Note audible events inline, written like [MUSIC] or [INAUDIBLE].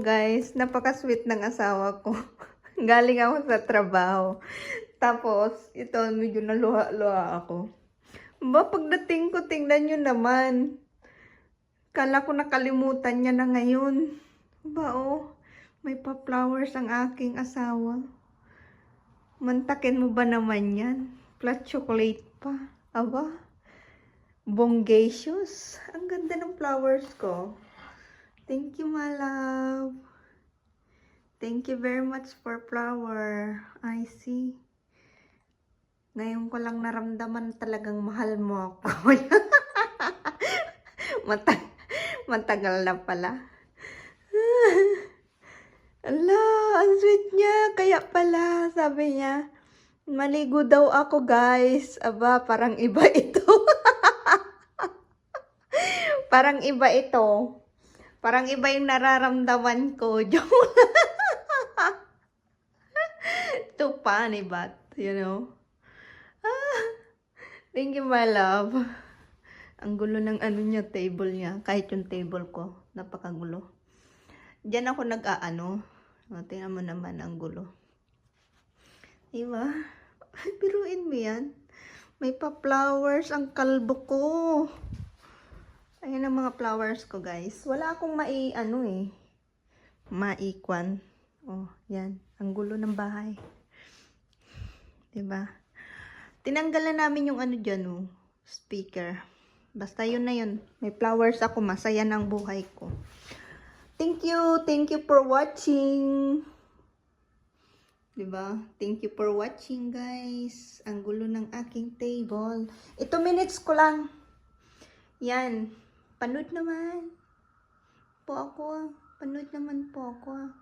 guys, napaka-sweet ng asawa ko. [LAUGHS] Galing ako sa trabaho. Tapos, ito, medyo naluha-luha ako. Ba, pagdating ko, tingnan nyo naman. Kala ko nakalimutan niya na ngayon. Ba, oh, may pa-flowers ang aking asawa. Mantakin mo ba naman yan? Plus chocolate pa. Aba, bongacious. Ang ganda ng flowers ko. Thank you, my love. Thank you very much for flower. I see. Ngayon ko lang naramdaman talagang mahal mo ako. [LAUGHS] Mata matagal na pala. [SIGHS] Ala, ang sweet niya. Kaya pala, sabi niya, maligo daw ako guys. Aba, parang iba [LAUGHS] ito. parang iba ito. Parang iba yung nararamdaman ko. [LAUGHS] Joke. Too funny, but, you know. Ah, thank you, my love. Ang gulo ng ano niya, table niya. Kahit yung table ko, napakagulo. Diyan ako nag-aano. Tingnan mo naman ang gulo. Diba? Biruin mo yan. May pa-flowers ang kalbo ko. Ayan ang mga flowers ko, guys. Wala akong mai, ano eh, maikwan. Oh, yan. Ang gulo ng bahay. ba? Tinanggal na namin yung ano dyan, oh, speaker. Basta yun na yun. May flowers ako. Masaya ng buhay ko. Thank you. Thank you for watching. 'Di ba? Thank you for watching, guys. Ang gulo ng aking table. Ito minutes ko lang. Yan. Panood naman. Po ako. ah. Panood naman po ako. ah.